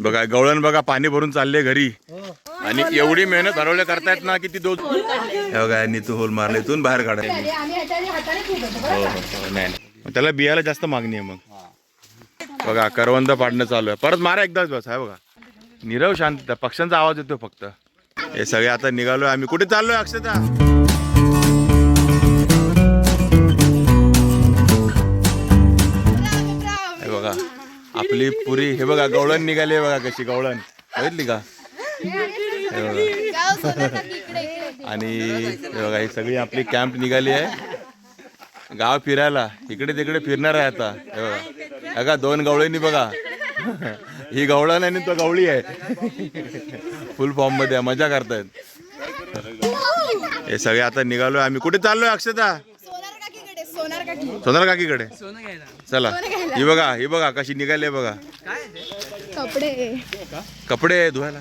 बघा गवळण बघा पाणी भरून चालले घरी. आणि एवढी मेहनत हरवल्या करतायत ना की ती दोन हे बघा यांनी तू होल मारला इथून बाहेर काढायला हो हो हो, नाही. त्याला बियाला जास्त मागणी आहे मग. बघा करवंद पाडणं चालू आहे. परत मारा एकदाच बस आहे बघा. निरव शांत पक्ष्यांचा आवाज येतो फक्त. हे सगळे आता निघालोय आम्ही कुठे चाललोय अक्षता? आपली पुरी. हे बघा गवळण निघाली आहे बघा कशी गवळण. बघितली का? हे बघा. आणि हे बघा ही सगळी आपली कॅम्प निघाली आहे. गाव फिरायला. इकडे तिकडे फिरणार आहे आता. हे बघा. बघा दोन गवळींनी बघा. ही गवळण आणि तो गवळी आहे. फुल फॉर्ममध्ये मजा करतायत. हे सगळे आता निघालोय. आम्ही कुठे चाललोय अक्षता? सोनार काकीकडे सोनार काकी. सोनार काकीकडे. चला. ही बघा ही बघा कशी निघाली आहे बघा. कपडे. कपडे धुवायला.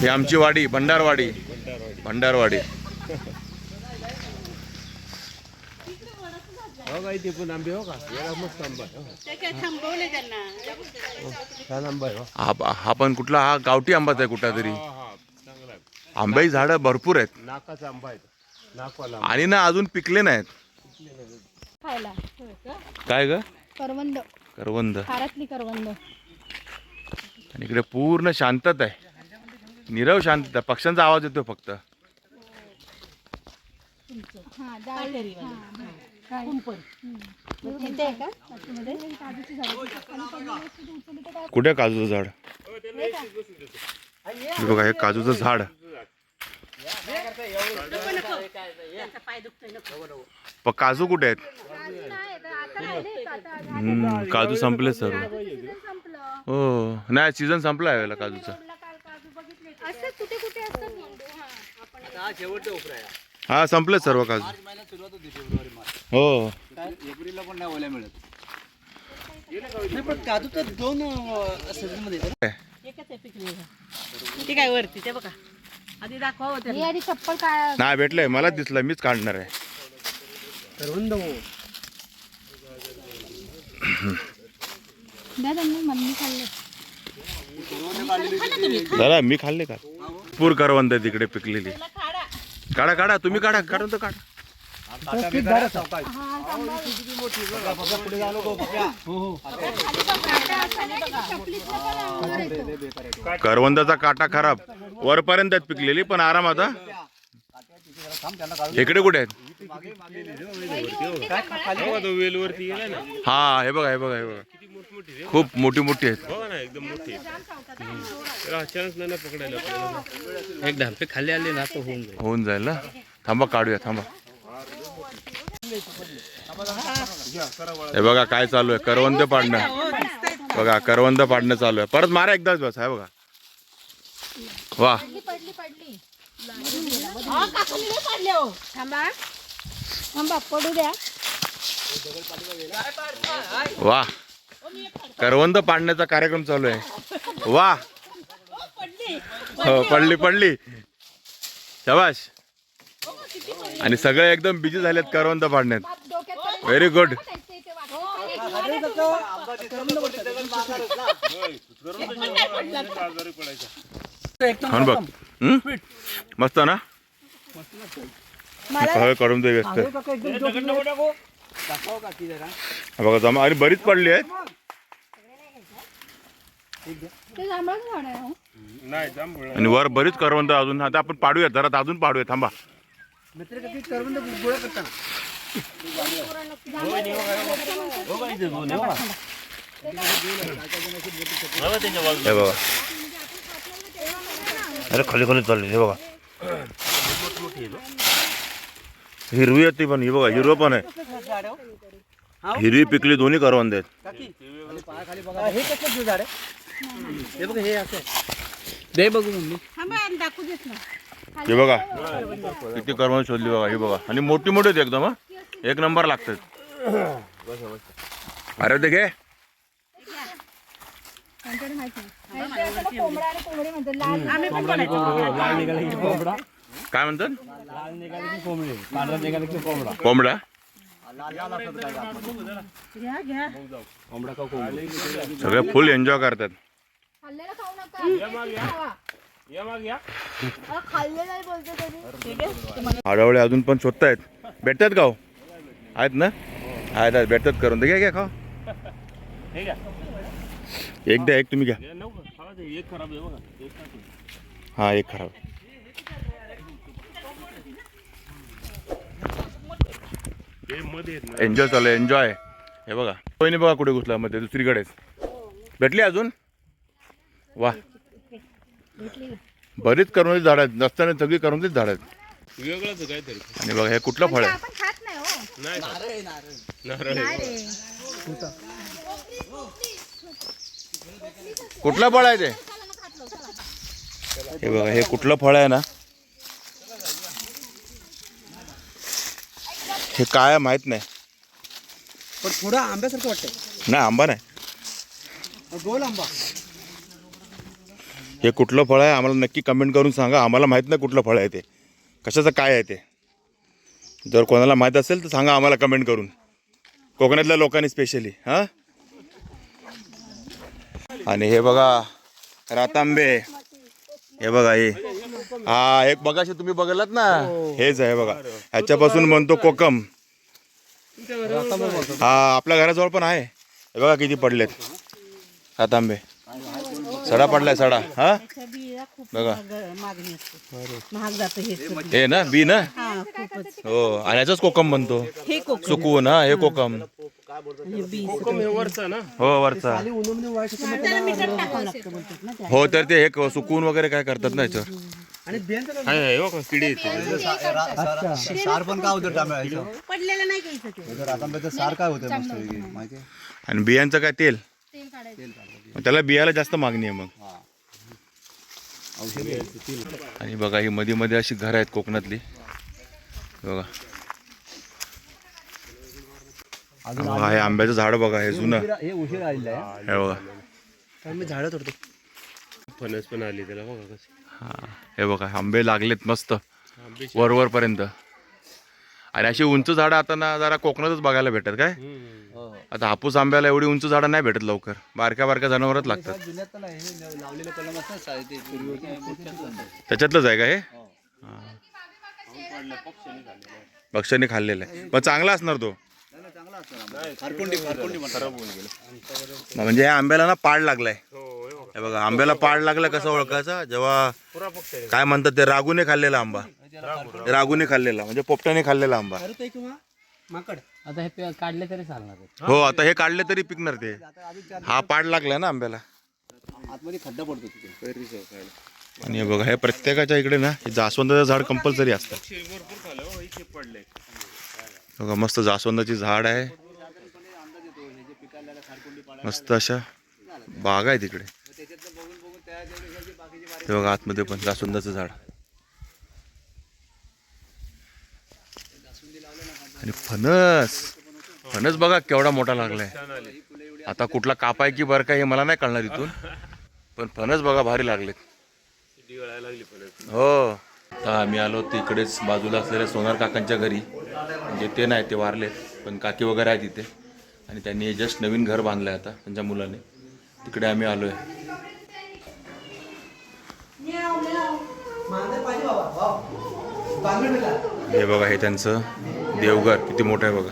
ही आमची वाडी भंडारवाडी. भंडारवाडी. हो का इथे पण आंबे हो हो. हो. हा. हा पण कुठला? हा गावठी आंबाच आहे कुठला तरी. हा हा आंब्याची झाडं भरपूर आहेत. नाकाचा आंबा आहे. आणि ना अजून पिकले नाहीत. खायला. काय ग? करवंद. करवंद. करवंद. आणि इकडे पूर्ण शांतता आहे. निरव शांतता. पक्ष्यांचा आवाज येतो फक्त. हा डाळ. हा, हा. हम्म. इथे आहे का? आतमध्ये? काजूची झाडं. काय कुठे काजूचं झाड. प काजू कुठे आहेत काजू नाही, तर आता राहिले, आता आधी हम्म, काजू संपले सर्व सीझन संपलं. हो नाही सीझन संपला आहे यावेळेला काजूचा रोडला काल काजू बघितले. असतात कुठे कुठे असतात नंदू, हा. आपण हा संपले सर्व काजू हो एप्रिलला पण नाही ओल्या मिळत नाही पण काजू तर दोन सीझनमध्ये. ती काय वरती ते बघा आधी दाखवा होते मी आधी चप्पल काय नाही भेटलंय. मला दिसलं मीच काढणार आहे. करवंद हो. द्या त्यांना मम्मी खाल्ले. दादा मी खाल्ले का? पूर करवंद आहे तिकडे पिकलेली. काढा. काढा तुम्ही काढा. काढून तर काढा. करवंदाचा काटा खराब. वरपर्यंत आहेत पिकलेली पण आराम आता? इकडे कुठे आहेत? हा हे बघा हे बघा हे बघा. खूप मोठी मोठी आहेत. बघा ना एकदम मोठी आहे. त्याला अचानक नाही ना पकडायला आपल्याला. एक धापे खाली आले ना होऊन जाईल. होऊन जाईल ना? थांबा काढूया थांबा. हे बघा काय चालू आहे? करवंद पाडणं. बघा करवंद पाडणं चालू आहे. परत मारा एकदाच बस आहे बघा. वा. पडली पडली पाडले. हो. थांबा. थांबा पडू द्या. वा. करवंद पाडण्याचा कार्यक्रम चालू आहे. वा. हो पडली पडली. शबाश आणि सगळे एकदम बिझी झालेत करवंद पाडण्यात. व्हेरी गुड इथे वाटतं. खाऊन बघ. हम्म? मस्त ना? हवे करून दे व्यस्त. हा बघा जमा आणि बरीच पडली आहेत. ते जांभळाचं झाड आहे हो. आणि वर बरीच करवंद अजून. आता आपण पाडूया जरा अजून पाडूया थांबा. करताना हे बघा. अरे खाली खाली चालली हे बघा. हिरवी आहे ती पण ही बघा हिरवं पण आहे. हिरवी पिकली दोन्ही करवंद आहेत. हे कसं हे बघू देत हे बघा किती करवंद शोधली बघा ही बघा. आणि मोठी मोठी आहेत एकदम एक नंबर लागतात अरे ते घे. कोंबडा आणि कोंबडी म्हणतात लाल आम्ही पण काय म्हणतात? लाल निघाली की कोंबडी? पांढरा निघाली की कोंबडा? कोंबडा? घ्या घ्या. सगळे फुल एन्जॉय करतात. खाल्लेलं खाऊ नका. खावा. अहो, खाल्ले नाही बोलतो तरी आडवळे अजून पण शोधतायत भेटतात का हो? आहेत ना? आहेत आहेत. भेटतात करून. तर घ्या घ्या खा हे घ्या. एक द्या एक तुम्ही घ्या. हे एक खराब आहे बघा. एक टाकून. हा एक खराब. एन्जॉय चालू एन्जॉय हे बघा. कोणी बघा कुठे घुसला मध्ये दुसरीकडेच. भेटली अजून? वा. बरीच करून झाड आहेत. नसताना सगळी करून झाड आहेत. वेगळंच काहीतरी. आणि बघा हे कुठलं फळ आहे? आपण खात नाही कुठलं फळ आहे ते? हे बघा हे कुठलं फळ आहे ना? हे काय आहे माहीत नाही. पण थोडं आंब्यासारखं वाटतंय. नाही आंबा नाही. गोल आंबा. हे कुठलं फळ आहे आम्हाला नक्की कमेंट करून सांगा. आम्हाला माहीत नाही कुठलं फळ आहे ते. कशाचं काय आहे ते? जर कोणाला माहीत असेल तर सांगा आम्हाला कमेंट करून. कोकणातल्या लोकांनी स्पेशली हां? आणि हे बघा रातांबे. हे बघा हे. हा एक बघाशी तुम्ही बघलात ना? हेच आहे बघा. ह्याच्यापासून म्हणतो कोकम. हा आपल्या घराजवळ पण आहे. हे बघा किती पडलेत. रातांबे. सडा पडलाय सडा. हा? बघा. हे. हे ना बी ना? हा हो आणि याचाच कोकम बनतो. हे सुकवून हा हे कोकम. हे कोकम हे वरचा ना? हो वरचा. हो तर ते हे क- सुकवून वगैरे काय करतात ना याच्यावर आणि बियांचं काय? आहे आहे बघा किडी येते सार पण काय होतं टांब्याचं पडलेलं नाही घ्यायचं ते? जर आता सार काय होतं मस्त माहिती आहे? आणि बियांचं काय तेल? तेल काढायचं. त्याला बियाला जास्त मागणी आहे मग. औषधी. आणि बघा ही मध्ये मध्ये अशी घरं आहेत कोकणातली. बघा. बघा, हे आंब्याचं झाड बघा हे जुनं. हे उशीर आलेलं आहे. हे बघा. मी झाडं तोडतो. फणस पण आली त्याला बघा कशी. हा हे बघा आंबे लागलेत मस्त. आंबे वरवर पर्यंत आणि अशी उंच झाडं आता ना जरा कोकणातच बघायला भेटत काय? हम्म. आता हापूस आंब्याला एवढी उंच झाडं नाही भेटत लवकर. बारक्या बारक्या जनावरच लागतात. जुन्यात हे लावलेलं कलम असतात ते आहे. त्याच्यातलंच आहे का हे? पक्ष्यांनी खाल्लेलं आहे. पण चांगला असणार तो. म्हणजे या आंब्याला ना पाड लागलाय. हो हे बघा. आंब्याला पाड लागला कसं ओळखायचा? जेव्हा पुरा पक्ष आहे काय म्हणतात ते रागूने खाल्लेला आंबा. रागूने खाल्लेला म्हणजे पोपट्याने खाल्लेला आंबा. अरे ते किंवा? माकड. आता हे काढले तरी चालणार हो आता हे काढले तरी पिकणार ते. हा पाड लागलाय ना आंब्याला. आतमध्ये खड्डा पडतो तिथे आणि हे बघा हे प्रत्येकाच्या इकडे ना हे जास्वंदाचं झाड कंपल्सरी असतं पक्षी भरपूर खाल्लं हो इथे पडले बघा मस्त जास्वंदाची झाड आहे. मस्त अशा बागा आहे तिकडे. हे बघा आतमध्ये पण जास्वंदाचं झाड. आणि फणस. फणस बघा केवढा मोठा लागलाय. आता कुठला कापाय की बरं काय हे मला नाही कळणार इथून. पण फणस बघा भारी लागलेत. लागली हो. आता आम्ही आलो तिकडेच बाजूला असलेल्या सोनार काकांच्या घरी. म्हणजे ते नाही ते वारले. पण काकी वगैरे आहेत तिथे आणि त्यांनी जस्ट नवीन घर बांधलं आहे आता त्यांच्या मुलाने. तिकडे आम्ही आलो आहे हे बघा हे त्यांचं देवघर. किती मोठं आहे बघा.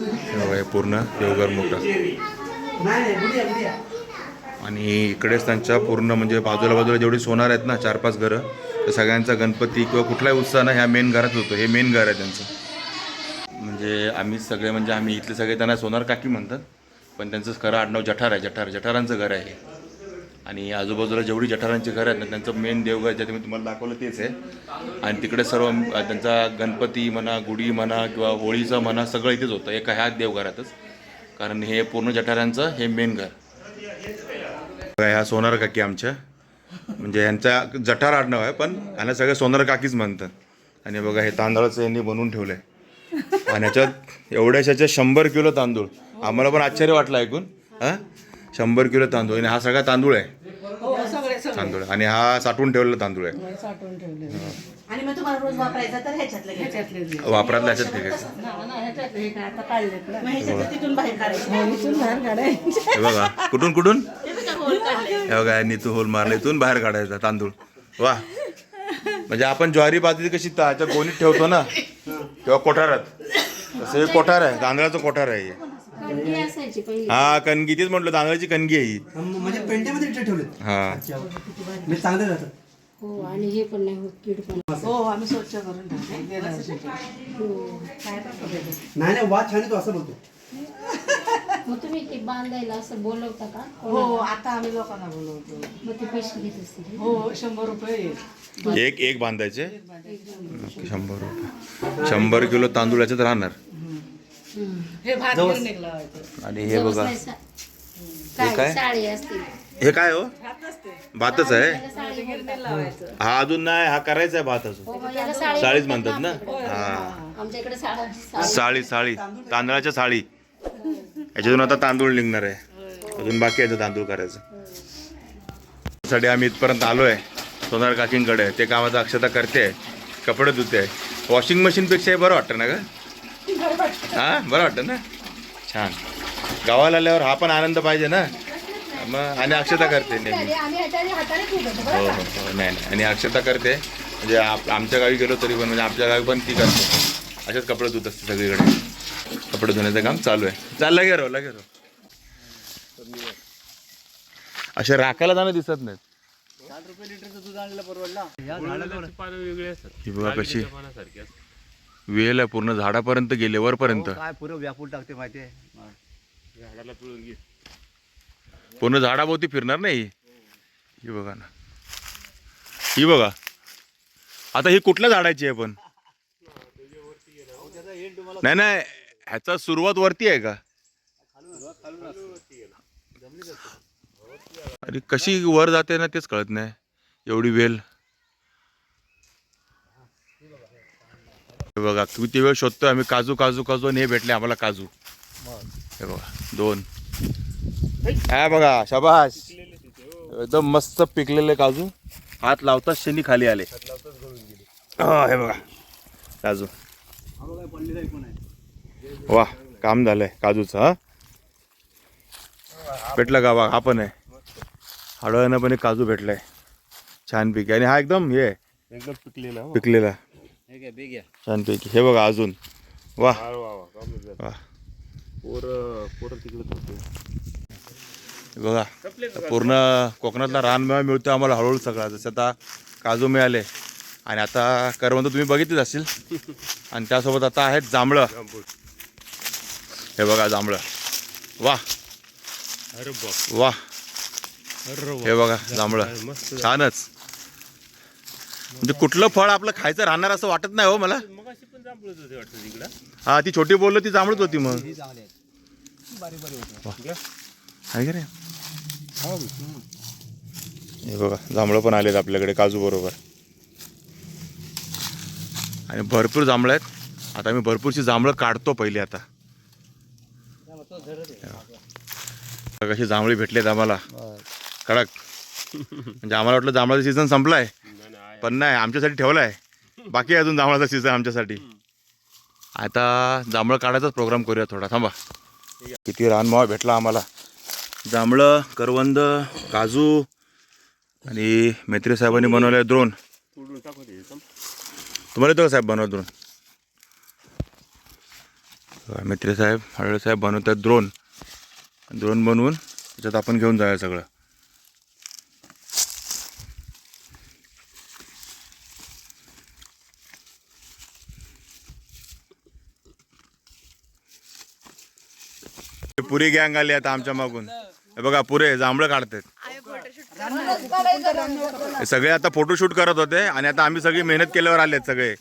हे बघा हे पूर्ण देवघर मोठं. आणि इकडेच त्यांच्या पूर्ण म्हणजे बाजूला बाजूला जेवढी सोनार आहेत ना चार पाच घरं तर सगळ्यांचा गणपती किंवा कुठलाही उत्साह ना ह्या मेन घरात होतो. हे मेन घर आहे त्यांचं. म्हणजे आम्ही सगळे म्हणजे आम्ही इथले सगळे त्यांना सोनार काकी म्हणतात पण त्यांचं खरं आडनाव जठार आहे जठार जठारांचं घर आहे हे. आणि आजूबाजूला जेवढी जठारांची घरं आहेत ना त्यांचं मेन देवघर ज्याचं मी तुम्हाला दाखवलं तेच आहे. आणि तिकडे सर्व त्यांचा गणपती म्हणा गुढी म्हणा किंवा होळीचं म्हणा सगळं इथेच होतं एका ह्या देवघरातच. कारण हे पूर्ण जठारांचं हे मेन घर. बघा, ह्या सोनार काकी आमच्या. म्हणजे यांचा जठार आडनाव आहे पण यांना सगळे सोनार काकीच म्हणतात. आणि बघा हे तांदळाचं यांनी बनवून ठेवलं आहे आणि ह्याच्यात एवढ्याशाच्या शंभर किलो तांदूळ. आम्हाला पण आश्चर्य वाटलं ऐकून. हां? शंभर किलो तांदूळ. आणि हा सगळा तांदूळ आहे. हो सगळे सगळे. तांदूळ. आणि हा साठवून ठेवलेला तांदूळ आहे. साठवून ठेवले आणि मग तुम्हाला रोज वापरायचा तर ह्याच्यातलं घ्यायचं? वापरातल्या ह्याच्यात फेकायचं मग ह्याच्यातलं तिथून बाहेर काढायचं. हे बघा. कुठून कुठून? हे बघा नीतू होल मारला. इथून बाहेर काढायचा तांदूळ. वा. म्हणजे आपण ज्वारी बाजरी कशी त्याच्या गोणीत ठेवतो ना किंवा कोठारात. तसं हे कोठार आहे तांदळाचं कोठार आहे. हे. कणगी असायची पहिली. हा कणगी तेच म्हटलं तांदळाची कणगी आहे ही. म्हणजे पेंट्यामध्ये इथे ठेवलेत? हा. म्हणजे चांगले हो आणि हे पण नाही होत कीड पण. हो आम्ही स्वच्छ करून ठेवतो. गेल्या वर्षीचे. नाही नाही वाद छान येतो असं बोलतो मग तुम्ही ते बांधायला असं बोलवता का? हो आता आम्ही लोकांना बोलवतो. मग ते पैसे घेत असतील. हो शंभर रुपये येईल. एक एक बांधायचे? शंभर रुपये. शंभर किलो तांदूळ याच्यात राहणार. हे भात घेऊन. आणि हे बघा. सा- काय? काय? साडी असते. हे काय हो? भातच आहे? त्याला साडी म्हणतात. लावायचं. हा अजून नाही हा करायचा आहे भात अजून. हो, मग याला साडी साळीच म्हणतात ना. हा. आमच्या इकडे साडी साडी. साळी साळी तांदळाच्या साळी याच्यातून आता तांदूळ निघणार आहे. अजून बाकी आहे ते तांदूळ करायचं. साठी आम्ही इथपर्यंत आलोय. सोनार काकींकडे. ते कामाचं अक्षता करते. कपडे धुते. वॉशिंग मशीनपेक्षा हे बरं वाटतं ना ग? हा बरं वाटतं ना? छान. गावाला आल्यावर हा पण आनंद पाहिजे ना? मग आणि अक्षता करते नेहमी. हो हो हो नाही नाही. आणि अक्षता करते. म्हणजे आप आमच्या गावी गेलो तरी पण म्हणजे आमच्या गावी पण ती करते. असेच कपडे धुत असते सगळीकडे. कपडे धुण्याचं काम चालू आहे. चाललं गेलो लगे रो असे राखायला जाणं दिसत नाहीत. साठ रुपये लिटरचं दूध आणलं परवडला. ही बघा कशी. वेल आहे पूर्ण झाडापर्यंत गेले वरपर्यंत. काय पुरं व्यापून टाकते झाडाला पिळून घे पूर्ण झाडाभोवती फिरणार नाही ही बघा ना. ही बघा. आता ही कुठल्या झाडाची आहे पण? नाही नाही ह्याचा सुरुवात वरती आहे का? अरे कशी वर जाते ना तेच कळत नाही. एवढी वेल. हे बघा किती वेळ शोधतोय आम्ही काजू काजू काजू आणि हे भेटले आम्हाला काजू. हे बघा दोन. हा. बघा शाबाश एकदम मस्त पिकलेले काजू. हात लावताच शनी खाली आले. हा, हे बघा काजू. वा काम झालंय काजूचं हा. भेटलं का बघा हा पण आहे. हळूहळूनं पण एक काजू भेटलाय. छान पिके आणि हा एकदम हे एकदम पिकलेला हो. पिकलेला. हे घ्या बे घ्या छान पैकी हे बघा अजून. वा. वा. हे बघा पूर्ण कोकणातला रानमेवा मिळतो आम्हाला हळूहळू सगळा. जसं आता काजू मिळाले आणि आता करवंद तुम्ही बघितलीच असतील आणि त्यासोबत आता आहेत जांभळं. हे बघा जांभळं. वा. अरे वा. अरे हे बघा जांभळं. मस्त. छानच. म्हणजे कुठलं फळ आपलं खायचं राहणार असं वाटत नाही हो मला. मग अशी पण जांभळत होते वाटतं तिकडं. हा ती छोटी बोललो ती जांभळत होती मग. ही चांगली आहे बारीक बारीक होतं. आहे का रे? हे. बघा जांभळं पण आलेत आपल्याकडे काजू बरोबर. आणि भरपूर जांभळं आहेत. आता मी भरपूरशी जांभळं काढतो पहिले आता. कशी जांभळी भेटलेत आम्हाला. कडक. म्हणजे आम्हाला वाटलं जांभळाचा सीझन संपलाय. नाही, नाही, पण नाही आमच्यासाठी ठेवलाय. बाकी अजून जांभळाचा सीझन आमच्यासाठी. आता जांभळं काढायचाच प्रोग्राम करूया थोडा. थांबा. किती रानमावा भेटला आम्हाला. जांभळं करवंद काजू आणि मैत्री साहेबांनी बनवले द्रोण तुम्हाला येतो का साहेब बनवत द्रोण मैत्री साहेब हळद साहेब बनवतात द्रोण द्रोण बनवून त्याच्यात आपण घेऊन जाऊया सगळं. पुरी गँग आली आता आमच्या मागून. हे बघा पुरे जांभळं काढतात. हे सगळे आता फोटोशूट करत होते आणि आता आम्ही सगळी मेहनत केल्यावर आलेत सगळे.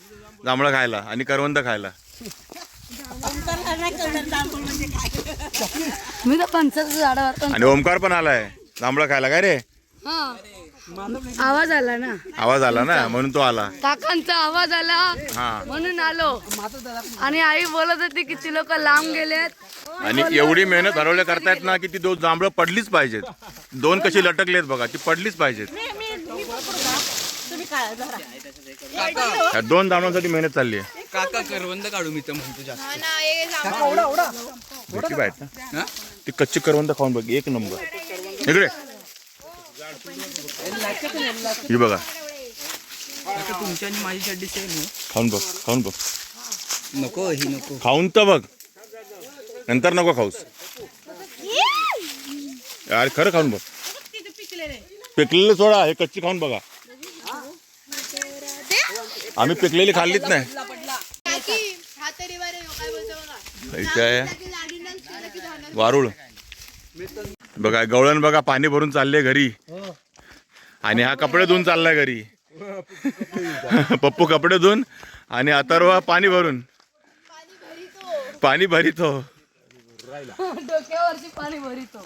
जांभळं खायला आणि करवंद खायला. मी तर पंचाचं झाडावर आणि ओमकार पण आलाय. जांभळं खायला काय रे? आवाज आला ना. आवाज आला ना म्हणून तो आला. काकांचा आवाज आला. हा. म्हणून आलो. आणि आई बोलत होती किती लोक लांब गेलेत. आणि एवढी मेहनत हरवल्या करतायत ना की ती दोन जांभळं पडलीच पाहिजेत. दोन कशी लटकलेत बघा ती पडलीच पाहिजेत. या दोन दावणांसाठी मेहनत चालली आहे. काका करवंद काढू मी तर म्हणतो जास्त. बाहेर ना. ती कच्ची करवंद खाऊन बघ एक नंबर. इकडे. ही बघा. काका तुमची आणि माझी चड्डी सेम आहे. खाऊन बघ खाऊन बघ. नको ही नको. खाऊन तर बघ. नंतर नको खाऊस. यार खरं खाऊन बघ. पिकलेलं सोडा हे कच्ची खाऊन बघा. आम्ही पिकलेली खाल्लीच नाही. काय. हे. वारुळ. बघा गवळण बघा पाणी भरून चालले घरी. आणि हा कपडे धुवून चाललाय घरी. पप्पू कपडे धुवून आणि अथर्व पाणी भरून. पाणी भरितो. डोक्यावरची पाणी भरितो.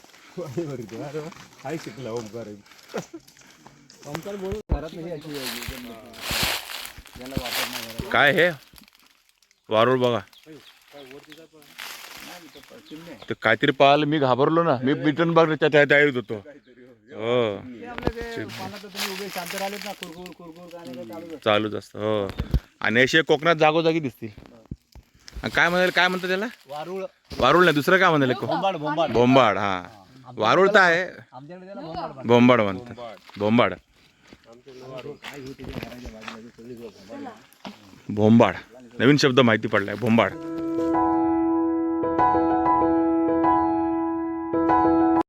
काय हे? वारुळ बघा. ते काहीतरी पाहिलं मी घाबरलो ना. मी बिटन बाग त्या त्या तयारीत होतो. हो. चालूच असतं हो. आणि असे कोकणात जागोजागी दिसतील काय म्हणाल काय म्हणतात त्याला? वारुळ. वारुळ नाही दुसरं काय म्हणाले? बोंबाड हा. वारुळ तर आहे. बोंबाड बोंबाड म्हणतात. बोंबाड. भोंबाड नवीन शब्द माहिती पडलाय भोंबाड Thank you.